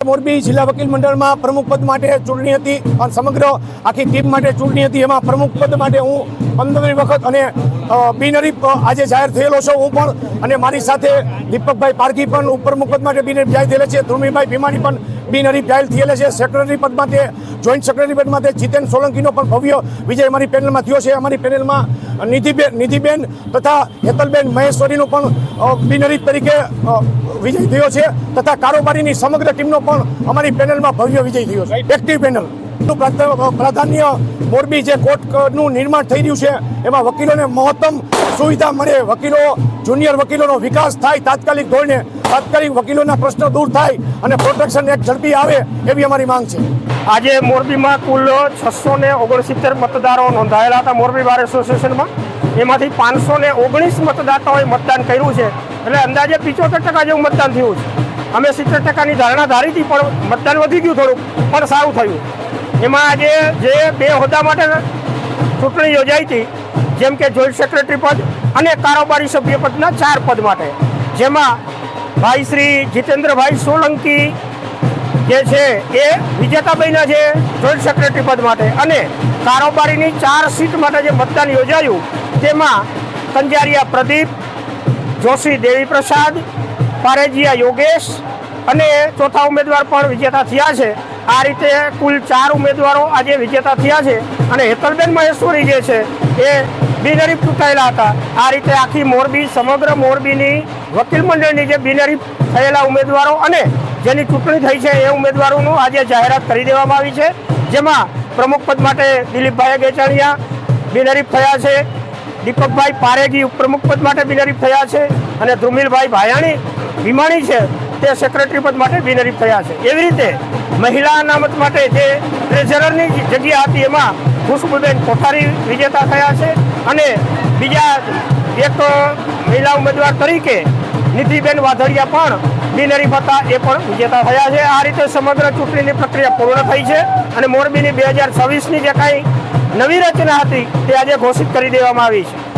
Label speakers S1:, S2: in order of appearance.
S1: મોરબી જિલ્લા વકીલ મંડળમાં પ્રમુખ પદ માટે ચૂંટણી હતી અને સમગ્ર આખી ટીમ માટે ચૂંટણી હતી. એમાં પ્રમુખ પદ માટે હું પંદરમી વખત અને અ, બિનહરીફ આજે જાહેર થયેલો છું. હું પણ અને મારી સાથે દીપકભાઈ પારખી પણ ઉપપ્રમુખ પદ માટે બિનહરીફ જાહેર થયેલા છે. ધ્રુમીભાઈ ભીમાણી પણ બિનહરીફ જાહેર થયેલા છે. સેક્રેટરી પદમાં તે જોઈન્ટ સેક્રેટરી પદમાં તે જીતેન સોલંકીનો પણ ભવ્ય વિજય અમારી પેનલમાં થયો છે. અમારી પેનલમાં નિધિબેન નિધિબેન તથા હેતલબેન મહેશ્વરીનો પણ અ, બિનહરીફ તરીકે વિજય થયો છે. તથા કારોબારીની સમગ્ર ટીમનો પણ અમારી પેનલમાં ભવ્ય વિજય થયો છે. એક્ટિવ પેનલ પ્રાધાન્ય- મોરબી જે કોર્ટનું નિર્માણ થઈ રહ્યું છે, એમાં વકીલોને મહત્તમ સુવિધા મળે. વકીલો, જુનિયર વકીલોનો વિકાસ થાય તાત્કાલિક ધોરણે. તાત્કાલિક વકીલોના પ્રશ્નો દૂર થાય અને પ્રોટેક્શન એક ઝડપી આવે એવી અમારી માંગ છે.
S2: આજે મોરબીમાં કુલ છસો ને ઓગણસિત્તેર મતદારો નોંધાયેલા હતા મોરબી બાર એસોસિએશનમાં. એમાંથી પાંચસો ને ઓગણીસ મતદાતાઓએ મતદાન કર્યું છે. એટલે અંદાજે પિચોતેર ટકા જેવું મતદાન થયું છે. અમે સિત્તેર ટકાની ધારણા ધારી હતી પણ મતદાન વધી ગયું થોડુંક, પણ સારું થયું. એમાં આજે જે બે હોદ્દા માટે ચૂંટણી યોજાઈ હતી, જેમ કે જોઈન્ટ સેક્રેટરી પદ અને કારોબારી સભ્ય પદના ચાર પદ માટે. જેમાં ભાઈ શ્રી જીતેન્દ્રભાઈ સોલંકી જે છે એ વિજેતા છે જોઈન્ટ સેક્રેટરી પદ માટે અને કારોબારીની ચાર સીટ માટે જે મતદાન યોજાયું, તેમાં કંજારિયા પ્રદીપ, જોશી દેવીપ્રસાદ, પારેજિયા યોગેશ અને ચોથા ઉમેદવાર પણ વિજેતા થયા છે. આ રીતે કુલ ચાર ઉમેદવારો આજે વિજેતા થયા છે અને હેતલબેન મહેશ્વરી જે છે એ બિનહરીફ ચૂંટાયેલા હતા. આ રીતે આખી મોરબી, સમગ્ર મોરબીની વકીલ મંડળની જે બિનહરીફ થયેલા ઉમેદવારો અને જેની ચૂંટણી થઈ છે એ ઉમેદવારોનું આજે જાહેરાત કરી દેવામાં આવી છે. જેમાં પ્રમુખ પદ માટે દિલીપભાઈ ગેચાણીયા બિનહરીફ થયા છે. દીપકભાઈ પારેગી ઉપપ્રમુખ પદ માટે બિનહરીફ થયા છે. અને ધ્રુમિલભાઈ ભાયાણી, ભીમાણી છે. તે સેક્રેટરી પદ માટે બિનહરીફ થયા છે. એવી રીતે મહિલા અનામત માટે જે ટ્રેઝરરની જગ્યા હતી એમાં ખુશ્બુબેન કોઠારી વિજેતા થયા છે અને બીજા એક મહિલા ઉમેદવાર તરીકે નિધિબેન વાધડિયા પણ બિનહરીફ હતા, એ પણ વિજેતા થયા છે. આ રીતે સમગ્ર ચૂંટણીની પ્રક્રિયા પૂર્ણ થઈ છે અને મોરબીની બે હજાર છવ્વીસની જે કાંઈ નવી રચના હતી તે આજે ઘોષિત કરી દેવામાં આવી છે.